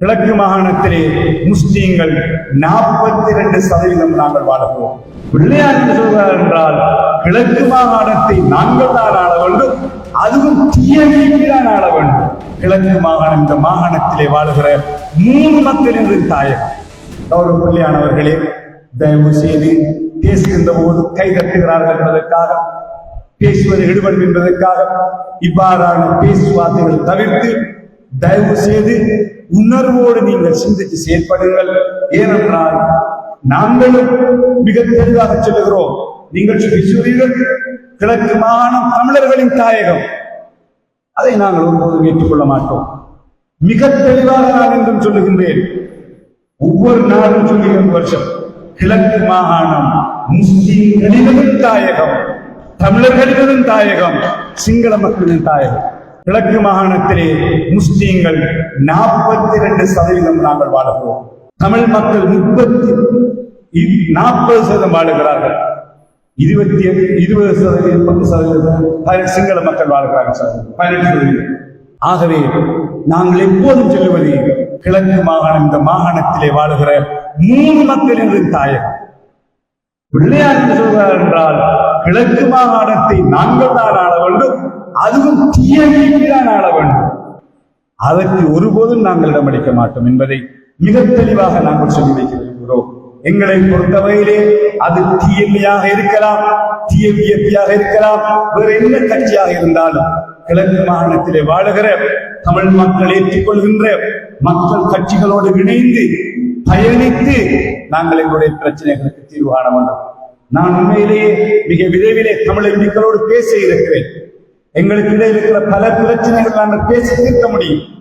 கிழக்கு மாகாணத்திலே முஸ்லீம்கள் நாற்பத்தி ரெண்டு சதவீதம் நாங்கள் வாழப்போம். பிள்ளையார் சொல்கிறார் என்றால் கிழக்கு மாகாணத்தை நாங்கள் தான் ஆள வேண்டும் அதுவும் டிஎம்இ தான் ஆள வேண்டும். கிழக்கு மாகாணம் இந்த மாகாணத்திலே வாழுகிற மூணு மக்களின் தாயகம். கௌரவ பிள்ளையானவர்களே தயவு செய்து பேசுகின்ற போது கை தட்டுகிறார்கள் என்பதற்காக பேசுவது எடுபடும் என்பதற்காக இவ்வாறான பேசுவார்த்தைகள் தவிர்த்து தயவு செய்து உணர்வோடு நீங்கள் சிந்தித்து செயற்படுங்கள். ஏனென்றால் நாங்களும் மிக தெளிவாக சொல்லுகிறோம். நீங்கள் சொல்லுகிறீர்கள் கிழக்கு மாகாணம் தமிழர்களின் தாயகம். அதை நாங்கள் ஒருபோதும் ஏற்றுக்கொள்ள மாட்டோம். மிக தெளிவாக நான் என்றும் சொல்லுகின்றேன். ஒவ்வொரு நாளும் சொல்லுகிற வருஷம் கிழக்கு மாகாணம் முஸ்லிம்களின் தாயகம் தமிழர்களின் தாயகம் சிங்கள மக்களின் தாயகம். கிழக்கு மாகாணத்திலே முஸ்லீம்கள் நாற்பத்தி ரெண்டு சதவீதம் நாங்கள் வாழப்போம் தமிழ் மக்கள் முப்பத்தி நாற்பது சதவீதம் வாழுகிறார்கள். இருபத்தி இருபது சதவீதம் பத்து சதவீதம் சிங்கள மக்கள் வாழ்கிறார்கள் சார். பதினெட்டு சதவீதம். ஆகவே நாங்கள் எப்போதும் சொல்லுவது கிழக்கு மாகாணம் இந்த மாகாணத்திலே வாழுகிற மூணு மக்களின் தாயகம் பிள்ளையார் சொல்கிறார் என்றால் கிழக்கு மாகாணத்தை நாங்கள் தான் ஆள வேண்டும். அதுவும் டிஎம்இ தான் ஆள வேண்டும். அதற்கு ஒருபோதும் நாங்கள் இடமளிக்க மாட்டோம் என்பதை மிக தெளிவாக நாங்கள் சொல்லி வைக்கிறோம் எங்களை பொறுத்தவரையிலே அது டிஎம்இயாக இருக்கலாம் டிஎம்இஎஃபியாக இருக்கலாம் வேறு என்ன கட்சியாக இருந்தாலும் கிழக்கு மாகாணத்திலே வாழுகிற தமிழ் மக்கள் ஏற்றுக்கொள்கின்ற மக்கள் கட்சிகளோடு இணைந்து பயணித்து நாங்கள் எங்களுடைய பிரச்சனைகளுக்கு தீர்வு காண வேண்டும். நான் உண்மையிலேயே மிக விரைவிலே தமிழ் எம்பிக்களோடு பேச இருக்கிறேன். எங்களுக்கு இடையில் இருக்கிற பல பிரச்சனைகள் நாங்கள் பேசி தீர்க்க முடியும்.